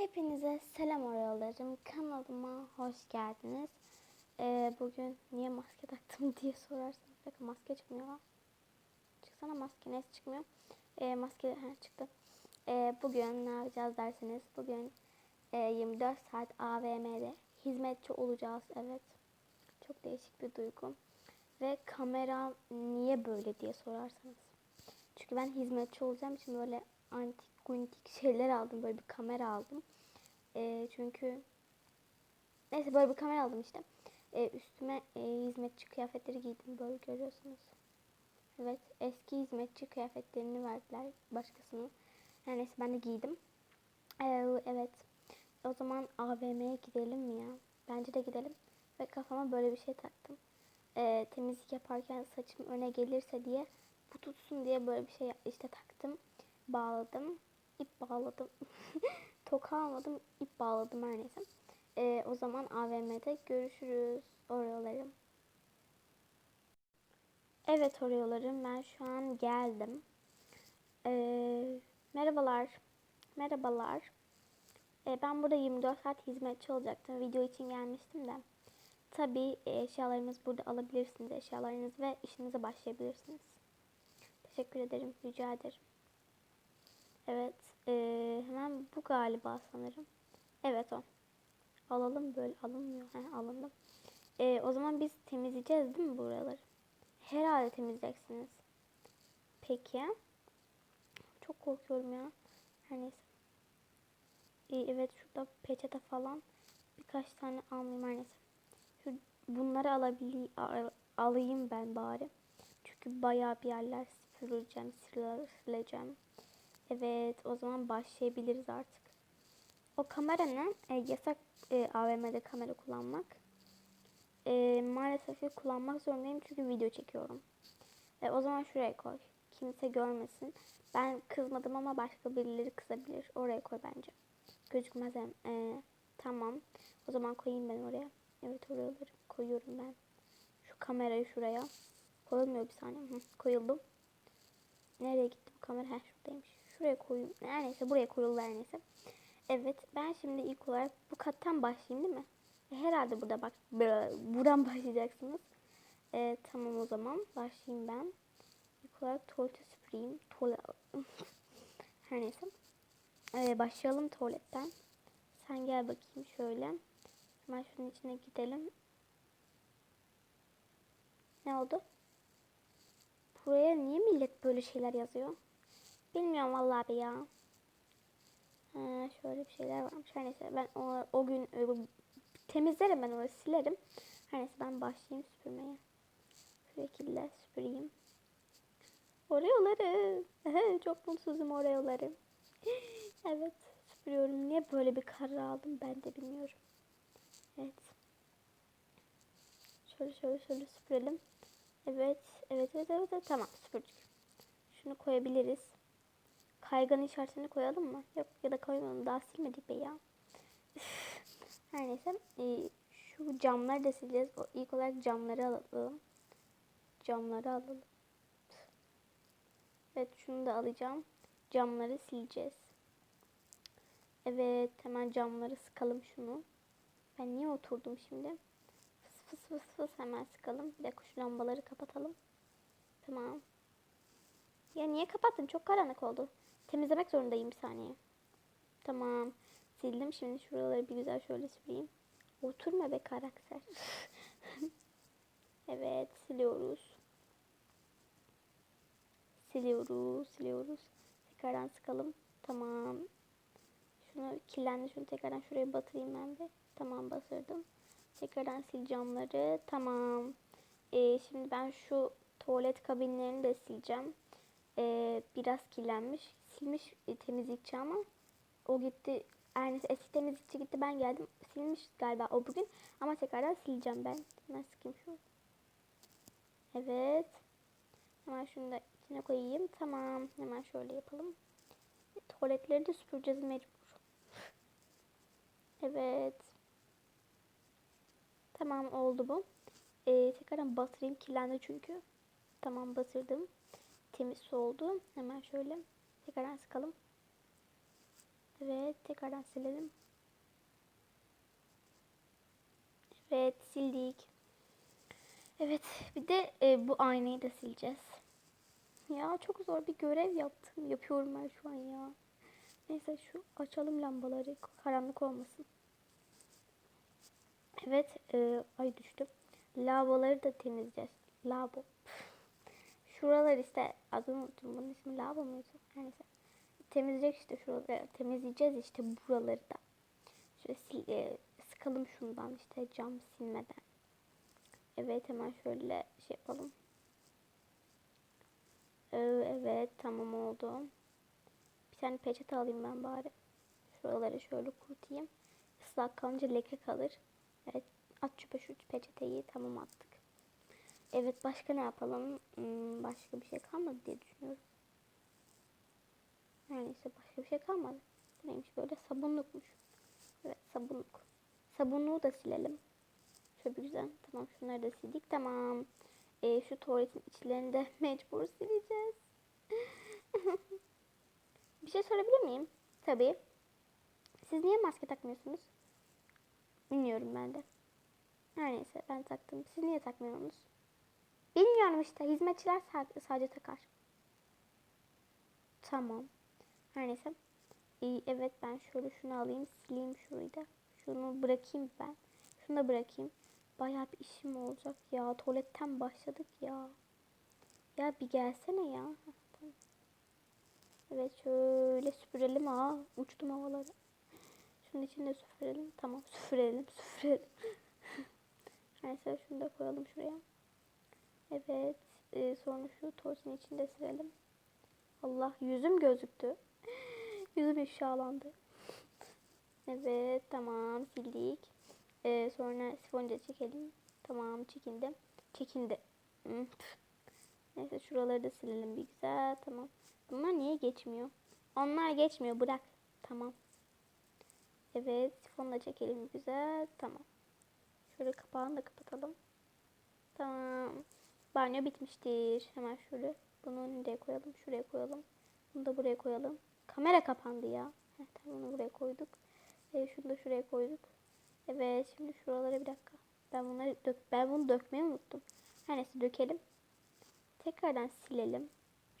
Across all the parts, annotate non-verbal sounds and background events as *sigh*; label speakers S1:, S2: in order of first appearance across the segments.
S1: Hepinize selam arıyorlarım. Kanalıma hoş geldiniz. Ee, bugün niye maske taktım *laughs* diye sorarsanız. Bakın maske çıkmıyor. Çıksana maske. Neyse çıkmıyor. Ee, maske he, çıktı. Ee, bugün ne yapacağız derseniz. Bugün e, 24 saat AVM'de hizmetçi olacağız. Evet. Çok değişik bir duygu. Ve kamera niye böyle diye sorarsanız. Çünkü ben hizmetçi olacağım için böyle antik guntik şeyler aldım. Böyle bir kamera aldım. Ee, çünkü neyse böyle bir kamera aldım işte. Ee, üstüme e, hizmetçi kıyafetleri giydim. Böyle görüyorsunuz. Evet eski hizmetçi kıyafetlerini verdiler başkasının. Yani neyse ben de giydim. Ee, evet. O zaman AVM'ye gidelim mi ya? Bence de gidelim. Ve kafama böyle bir şey taktım. Ee, temizlik yaparken saçım öne gelirse diye bu tutsun diye böyle bir şey işte taktım. Bağladım. İp bağladım. *laughs* Toka almadım. ip bağladım her neyse. Ee, o zaman AVM'de görüşürüz. Oreolarım. Evet Oreolarım ben şu an geldim. Ee, merhabalar. Merhabalar. Ee, ben burada 24 saat hizmetçi olacaktım. Video için gelmiştim de. Tabii e, eşyalarınızı burada alabilirsiniz. Eşyalarınız ve işinize başlayabilirsiniz. Teşekkür ederim. Rica ederim. Evet. E, hemen bu galiba sanırım. Evet o. Alalım böyle. Alınmıyor. He, alındım. E, o zaman biz temizleyeceğiz değil mi buraları? Herhalde temizleyeceksiniz. Peki. Çok korkuyorum ya. Her neyse. E, evet şurada peçete falan. Birkaç tane almayayım her neyse. Şu, bunları alabili al, alayım ben bari. Çünkü bayağı bir yerler süpüreceğim, sileceğim. Evet, o zaman başlayabiliriz artık. O kamera ne? E, yasak e, AVM'de kamera kullanmak. E, maalesef ki kullanmak zorundayım çünkü video çekiyorum. E, o zaman şuraya koy. Kimse görmesin. Ben kızmadım ama başka birileri kızabilir. Oraya koy bence. Gözükmez hem. E, tamam. O zaman koyayım ben oraya. Evet oraları koyuyorum ben. Şu kamerayı şuraya. Koyulmuyor bir saniye. Hı, koyuldum. Nereye gitti bu kamera? Heh şuradaymış. Şuraya koyayım. Her neyse buraya koyuldu her neyse. Evet ben şimdi ilk olarak bu kattan başlayayım değil mi? E, herhalde burada bak buradan *laughs* başlayacaksınız. E, tamam o zaman başlayayım ben. İlk olarak tuvalete süpüreyim. Tuvalet. *laughs* her neyse. E, başlayalım tuvaletten. Sen gel bakayım şöyle. Hemen şunun içine gidelim. Ne oldu? Buraya niye millet böyle şeyler yazıyor? Bilmiyorum vallahi be ya. Ha, şöyle bir şeyler varmış. Her neyse ben o, o gün e, temizlerim ben onu silerim. Her neyse ben başlayayım süpürmeye. Şu şekilde süpüreyim. Oreoları. Çok mutsuzum oreoları. *gasps* evet süpürüyorum. Niye böyle bir karar aldım ben de bilmiyorum. Evet. Şöyle şöyle şöyle süpürelim. Evet. Evet evet evet, evet. tamam süpürdük. Şunu koyabiliriz. Kaygan işaretini koyalım mı? Yok ya da koymayalım. Daha silmedik be ya. Her neyse. Ee, şu camları da sileceğiz. O, ilk olarak camları alalım. Camları alalım. Evet şunu da alacağım. Camları sileceğiz. Evet hemen camları sıkalım şunu. Ben niye oturdum şimdi? Fıs fıs fıs fıs hemen sıkalım. Bir dakika şu lambaları kapatalım. Tamam. Ya niye kapattın? Çok karanlık oldu. Temizlemek zorundayım bir saniye. Tamam. Sildim. Şimdi şuraları bir güzel şöyle süpüreyim. Oturma be karakter. *laughs* evet siliyoruz. Siliyoruz. Siliyoruz. Tekrardan sıkalım. Tamam. Şunu kirlendi. Şunu tekrardan şuraya batırayım ben de. Tamam batırdım. Tekrardan sil camları. Tamam. Ee, şimdi ben şu tuvalet kabinlerini de sileceğim. Ee, biraz kirlenmiş. Silmiş temizlikçi ama o gitti. Yani eski temizlikçi gitti ben geldim. Silmiş galiba o bugün. Ama tekrardan sileceğim ben. Hemen sıkayım şu. Evet. Hemen şunu da içine koyayım. Tamam. Hemen şöyle yapalım. E, tuvaletleri de süpüreceğiz mecbur. *laughs* evet. Tamam oldu bu. Ee, tekrardan batırayım kirlendi çünkü. Tamam batırdım. Temiz su oldu. Hemen şöyle tekrardan sıkalım. Evet tekrardan silelim. Evet sildik. Evet bir de e, bu aynayı da sileceğiz. Ya çok zor bir görev yaptım. Yapıyorum ben şu an ya. Neyse şu açalım lambaları karanlık olmasın. Evet e, ay düştüm. Lavaları da temizleyeceğiz. Lavabo. Şuralar işte adını unuttum. Bunun ismi lavabo muydu? Her neyse. Temizleyecek işte şuraları. Temizleyeceğiz işte buraları da. Şöyle sil, e, sıkalım şundan işte cam silmeden. Evet hemen şöyle şey yapalım. Evet tamam oldu. Bir tane peçete alayım ben bari. Şuraları şöyle kurutayım. Islak kalınca leke kalır. Evet at çöpe şu peçeteyi tamam attık. Evet başka ne yapalım? Hmm, başka bir şey kalmadı diye düşünüyorum. Her neyse başka bir şey kalmadı. Neymiş böyle sabunlukmuş. Evet sabunluk. Sabunluğu da silelim. Şöyle güzel. Tamam şunları da sildik. Tamam. Ee, şu tuvaletin içlerini de *laughs* mecbur sileceğiz. *laughs* bir şey sorabilir miyim? Tabii. Siz niye maske takmıyorsunuz? Bilmiyorum ben de. Her neyse ben taktım. Siz niye takmıyorsunuz? Bilmiyorum işte. Hizmetçiler sa- sadece takar. Tamam. Her neyse. İyi, evet ben şöyle şunu alayım. Sileyim şurayı da. Şunu bırakayım ben. Şunu da bırakayım. Bayağı bir işim olacak ya. Tuvaletten başladık ya. Ya bir gelsene ya. Evet şöyle süpürelim ha. Uçtum havalara. Şunun içinde süpürelim. Tamam *laughs* süpürelim süpürelim. Neyse şunu da koyalım şuraya. Evet. e, sonra şu tozun içinde silelim. Allah yüzüm gözüktü. *laughs* Yüzüm ifşalandı. Evet tamam sildik. Ee, sonra sifonca çekelim. Tamam. Hmm, püf. Neyse şuraları da silelim bir güzel. Tamam. Bunlar niye geçmiyor? Onlar geçmiyor bırak. Tamam. Evet sifonu da çekelim güzel. Tamam. Şöyle kapağını da kapatalım. Tamam. Banyo bitmiştir. Hemen şöyle bunu nereye koyalım? Şuraya koyalım. Bunu da buraya koyalım. Kamera kapandı ya. Heh, tamam onu buraya koyduk. Ee, şunu da şuraya koyduk. Evet şimdi şuralara bir dakika. Ben bunları dök ben bunu dökmeyi unuttum. Her neyse dökelim. Tekrardan silelim.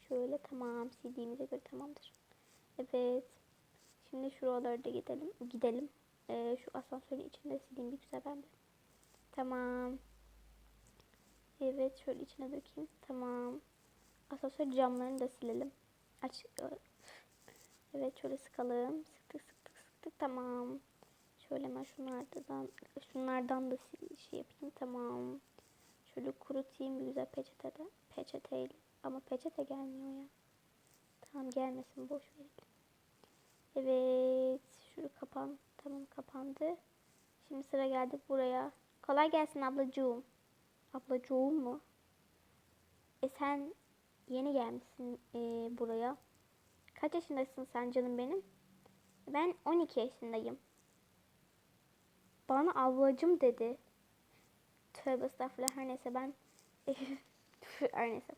S1: Şöyle tamam sildiğimize göre tamamdır. Evet. Şimdi şuralara da gidelim. Gidelim. Ee, şu asansörün içinde sileyim bir güzel ben de. Tamam. Evet şöyle içine dökeyim. Tamam. Asansör camlarını da silelim. Aç. Evet şöyle sıkalım. Sıktık sıktık sıktık. Tamam. Şöyle hemen şunlardan, şunlardan da şey yapayım. Tamam. Şöyle kurutayım bir güzel peçetede. Peçeteyle. Ama peçete gelmiyor ya. Tamam gelmesin boş verelim. Evet. Şunu kapan. Tamam kapandı. Şimdi sıra geldi buraya. Kolay gelsin ablacığım. Ablacığım mu? E sen yeni gelmişsin e, buraya. Kaç yaşındasın sen canım benim? Ben 12 yaşındayım. Bana ablacım dedi. Tövbe estağfurullah her neyse ben *laughs* her neyse.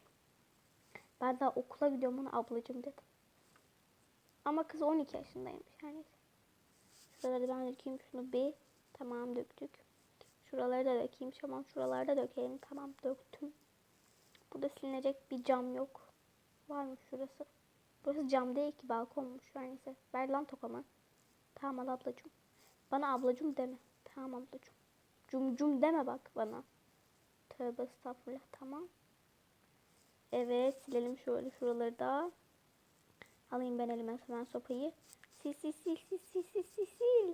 S1: Ben daha okula gidiyorum bana ablacım dedim. Ama kız 12 yaşındaymış her neyse. Şuraları ben dökeyim şunu bir. Tamam döktük. Şuraları da dökeyim. Tamam şuralarda dökelim. Tamam döktüm. Burada silinecek bir cam yok. Var mı şurası? Burası cam değil ki balkonmuş her neyse. Ver lan tokamı. Tamam al ablacım. Bana ablacım deme. Tamam ablacım. Cum cum deme bak bana. Tövbe estağfurullah tamam. Evet silelim şöyle şuraları da. Alayım ben elime hemen sopayı. Sil sil sil sil sil sil sil.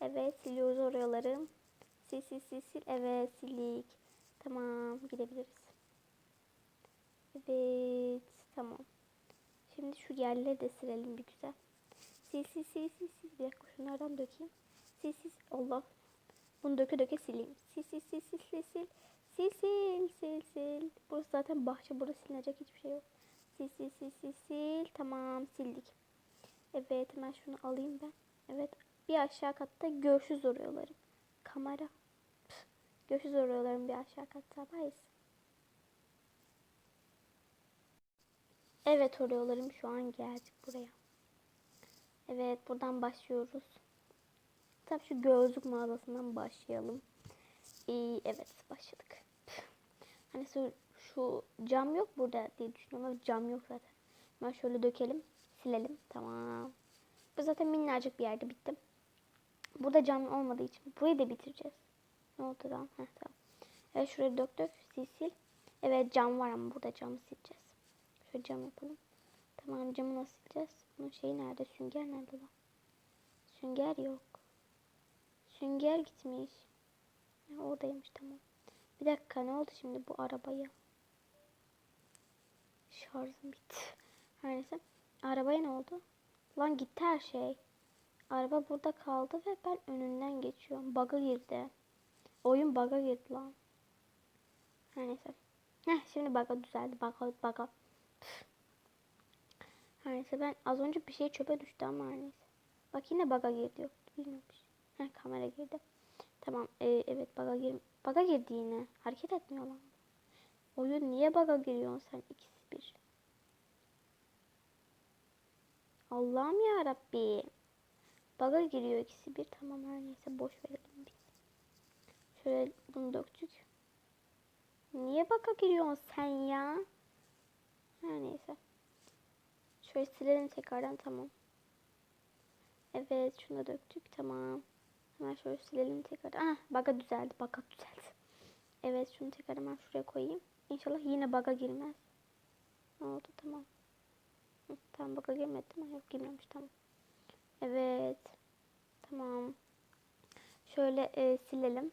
S1: Evet siliyoruz oraları. Sil sil sil sil. Evet sildik. Tamam gidebiliriz. Evet tamam. Şimdi şu yerleri de silelim bir güzel. Sil sil sil sil sil. Bir dakika şunlardan dökeyim. Sil sil. Allah. Bunu döke döke sileyim. Sil sil sil sil sil sil. Sil sil sil sil. Burası zaten bahçe. Burada silinecek hiçbir şey yok. Sil sil sil sil sil. Tamam sildik. Evet hemen şunu alayım ben. Evet bir aşağı katta görüşürüz orıyorlarım. Kamera. Püh. Görüşürüz bir aşağı katta. Bye. Evet orıyorlarım şu an geldik buraya. Evet buradan başlıyoruz. Tabii şu gözlük mağazasından başlayalım. İyi, evet başladık. Hani şu, şu cam yok burada diye düşünüyorum ama cam yok zaten. Hemen şöyle dökelim. Silelim. Tamam. Bu zaten minnacık bir yerde bittim. Burada cam olmadığı için burayı da bitireceğiz. Ne oldu lan? Heh, tamam. Evet şuraya dök dök. Sil sil. Evet cam var ama burada camı sileceğiz. Şöyle cam yapalım. Tamam camı nasıl sileceğiz? Bunun şeyi nerede? Sünger nerede lan? Sünger yok. Sünger gitmiş. Ha, oradaymış tamam. Bir dakika ne oldu şimdi bu arabaya? Şarjım bitti. *laughs* Her neyse. Arabaya ne oldu? Lan gitti her şey. Araba burada kaldı ve ben önünden geçiyorum. Bug'a girdi. Oyun bug'a girdi lan. Her neyse. Heh, şimdi bug'a düzeldi. Bug'a bug'a. Her neyse ben az önce bir şey çöpe düştü ama her neyse. Bak yine bug'a girdi. Yok bilmiyorum. Heh, kamera girdi. Tamam. Ee, evet bug'a gir bug'a girdi yine. Hareket etmiyor lan. Oyun niye bug'a giriyorsun sen ikisi bir? Allah'ım ya Rabbi. Bug'a giriyor ikisi bir. Tamam her neyse boş verelim biz. Şöyle bunu döktük. Niye bug'a giriyorsun sen ya? Her neyse. Şöyle silelim tekrardan tamam. Evet şunu da döktük tamam. Hemen şöyle silelim tekrar. Ah bug'a düzeldi. Bug'a düzeldi. Evet şunu tekrar hemen şuraya koyayım. İnşallah yine bug'a girmez. Ne oldu tamam. Hı, tamam bug'a girmedi mi? Yok girmemiş tamam. Evet. Tamam. Şöyle e, silelim.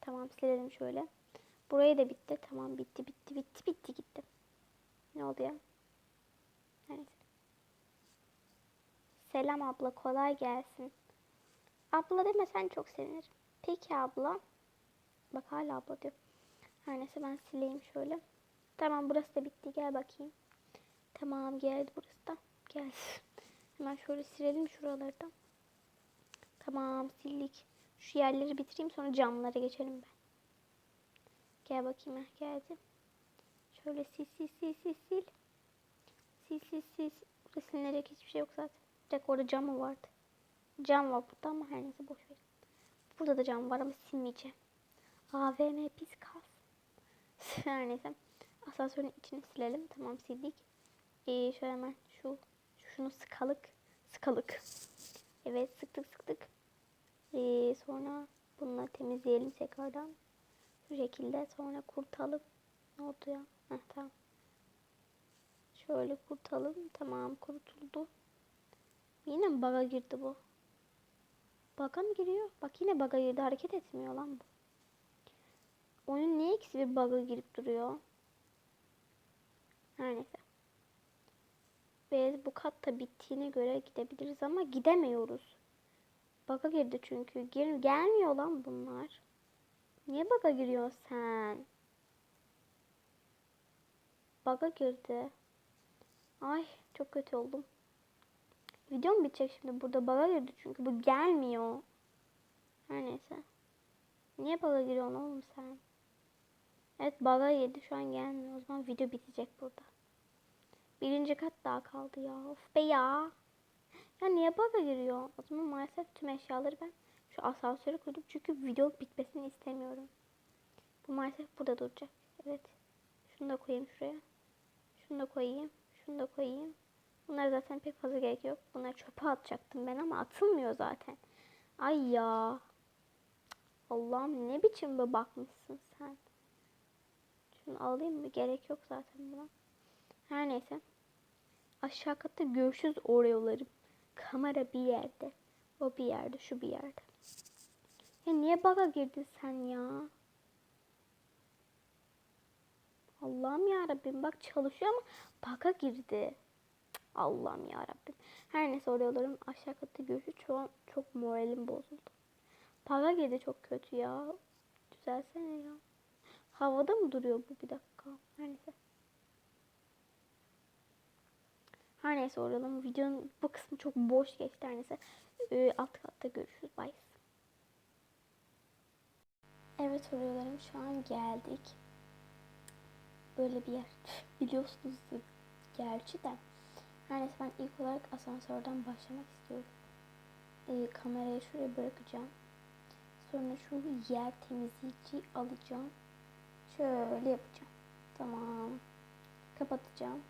S1: Tamam silelim şöyle. Burayı da bitti. Tamam bitti bitti bitti bitti gitti. Ne oldu ya? Neyse. Selam abla kolay gelsin. Abla demesen çok sevinirim. Peki abla. Bak hala abla diyor. Her neyse ben sileyim şöyle. Tamam burası da bitti gel bakayım. Tamam geldi burası da. Gel. *laughs* Hemen şöyle silelim şuraları da. Tamam sildik. Şu yerleri bitireyim sonra camlara geçelim ben. Gel bakayım heh, geldi. Şöyle sil sil sil sil sil. Sil sil sil. Burada silinecek hiçbir şey yok zaten. Direkt orada cam mı vardı? Cam var burada ama her neyse boş ver. Burada da cam var ama silmeyeceğim. AVM pis kas. *laughs* her neyse. Asansörün içini silelim. Tamam sildik. Ee, şöyle hemen şu şunu sıkalık. Sıkalık. Evet sıktık sıktık. Ee, sonra bununla temizleyelim tekrardan. Şu şekilde sonra kurtalım. Ne oldu ya? Heh, tamam. Şöyle kurtalım. Tamam kurtuldu. Yine mi bug'a girdi bu? Bug'a mı giriyor? Bak yine bug'a girdi. Hareket etmiyor lan bu. Oyun niye ikisi bir bug'a girip duruyor? Her neyse. Ve bu katta bittiğine göre gidebiliriz ama gidemiyoruz. Bug'a girdi çünkü. Gir gelmiyor lan bunlar. Niye bug'a giriyorsun sen? Bug'a girdi. Ay çok kötü oldum. Videom bitecek şimdi. Burada bug'a girdi çünkü bu gelmiyor. Her neyse. Niye bug'a giriyorsun oğlum sen? Evet bug'a girdi şu an gelmiyor. O zaman video bitecek burada. Birinci kat daha kaldı ya. Of be ya. Ya niye bug'a giriyor? O zaman maalesef tüm eşyaları ben şu asansöre koydum. Çünkü video bitmesini istemiyorum. Bu maalesef burada duracak. Evet. Şunu da koyayım şuraya. Şunu da koyayım. Şunu da koyayım. Bunlar zaten pek fazla gerek yok. Bunları çöpe atacaktım ben ama atılmıyor zaten. Ay ya. Allah'ım ne biçim bir bakmışsın sen. Şunu alayım mı? Gerek yok zaten buna. Her neyse. Aşağı katta görüşürüz Oreo'larım. Kamera bir yerde. O bir yerde. Şu bir yerde. Ya niye bug'a girdin sen ya? Allah'ım ya Rabbim bak çalışıyor ama bug'a girdi. Allah'ım ya Rabbim. Her neyse Oreo'larım aşağı katta. Şu an çok moralim bozuldu. Bug'a girdi çok kötü ya. Düzelsene ya. Havada mı duruyor bu bir dakika? Her neyse. Her neyse oralım. Videonun bu kısmı çok boş geçti. Her neyse. Ee, alt katta görüşürüz. Bye. Evet oralarım şu an geldik. Böyle bir yer. *laughs* Biliyorsunuz gerçi de. Her neyse ben ilk olarak asansörden başlamak istiyorum. Ee, kamerayı şuraya bırakacağım. Sonra şu yer temizleyici alacağım. Şöyle yapacağım. Tamam. Kapatacağım.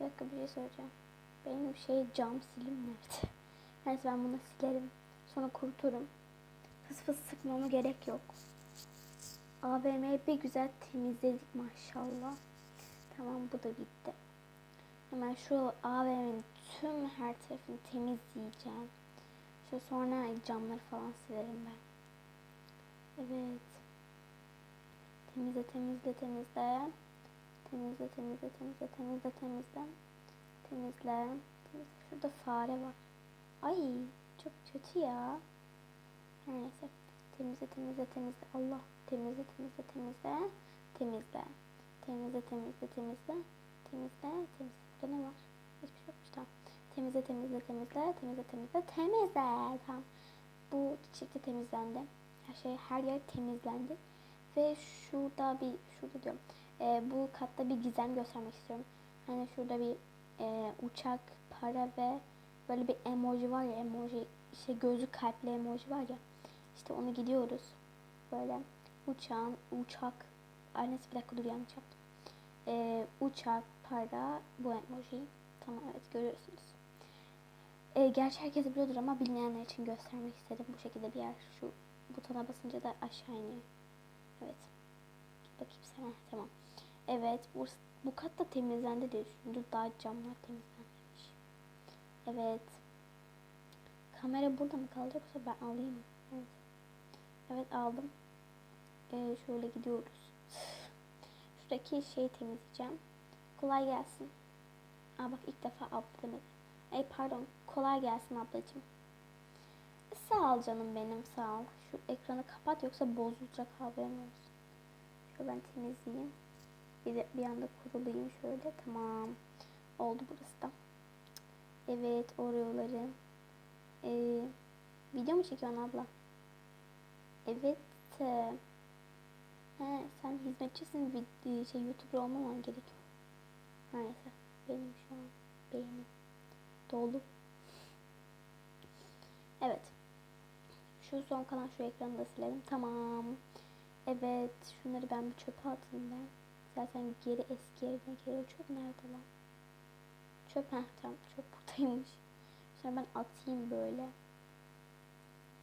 S1: Bir dakika bir şey söyleyeceğim. Benim şey cam silim nerede? *laughs* Neyse ben bunu silerim. Sonra kuruturum. Fıs fıs sıkmama gerek yok. AVM'yi bir güzel temizledik maşallah. Tamam bu da gitti. Hemen şu AVM'nin tüm her tarafını temizleyeceğim. Şu sonra camları falan silerim ben. Evet. Temizle temizle temizle. Temizle temizle temizle temizle temizle. Temizle. temizle. Şurada fare var. Ay çok kötü ya. Her neyse. Temizle temizle temizle. Allah. Temizle temizle temizle. Temizle. Temizle temizle temizle. Temizle temizle. Burada ne var? Hiçbir şey yokmuş tamam. Temizle temizle temizle. Temizle temizle temizle. Tamam. Bu çiçek de temizlendi. Her şey her yer temizlendi. Ve şurada bir şurada diyorum. E, bu katta bir gizem göstermek istiyorum. Hani şurada bir e, uçak, para ve böyle bir emoji var ya emoji işte gözü kalpli emoji var ya. İşte onu gidiyoruz. Böyle uçağın uçak annesi bir dakika dur yanlış yaptım. E, uçak, para, bu emoji. Tamam evet görüyorsunuz. E, gerçi herkes biliyordur ama bilmeyenler için göstermek istedim. Bu şekilde bir yer. Şu butona basınca da aşağı iniyor. Evet. Bakayım sana. Tamam. Evet. Bu, bu kat da temizlendi diye düşündüm. Daha camlar temizlenmemiş. Evet. Kamera burada mı kalacak yoksa ben alayım? Evet. Evet aldım. Ee, şöyle gidiyoruz. *sighs* Şuradaki şeyi temizleyeceğim. Kolay gelsin. Aa bak ilk defa abla demedim. Ey pardon. Kolay gelsin ablacığım. Sağ ol canım benim sağ ol. Şu ekranı kapat yoksa bozulacak haberin olsun. Şöyle ben temizleyeyim. Bir bir anda kurulayım şöyle. Tamam. Oldu burası da. Evet oreoları. Ee, video mu çekiyorsun abla? Evet. e, He, sen hizmetçisin. vid- Şey, YouTuber olmaman gerekiyor. Neyse. Benim şu an beynim dolu. Evet. Şu son kalan şu ekranı da silelim. Tamam. Evet. Şunları ben bir çöpe atayım ben. Zaten geri eski yerine geliyor. Çöp nerede lan? Çöp heh tamam. Çöp buradaymış. Sonra ben atayım böyle.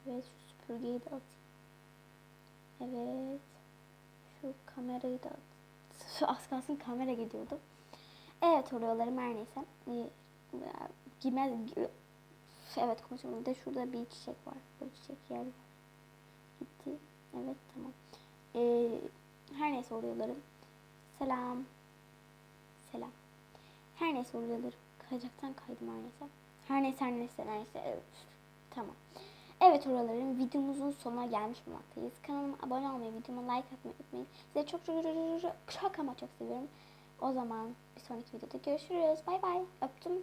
S1: Evet şu süpürgeyi de atayım. Evet. Şu kamerayı da at. *laughs* Az kalsın kamera gidiyordu. Evet oralarım her neyse. Ee, Gimez... Evet konuşalım. Bir de şurada bir çiçek var. Böyle çiçek yer. Gitti. Evet tamam. Ee, her neyse oluyorlarım. Selam. Selam. Her neyse oluyorlarım. Kayacaktan kaydım her neyse. Her neyse her neyse her neyse. Evet. Tamam. Evet oraların videomuzun sonuna gelmiş bulunmaktayız. Kanalıma abone olmayı, videoma like atmayı unutmayın. Size çok çok çok, çok ama çok seviyorum. O zaman bir sonraki videoda görüşürüz. Bay bay. Öptüm.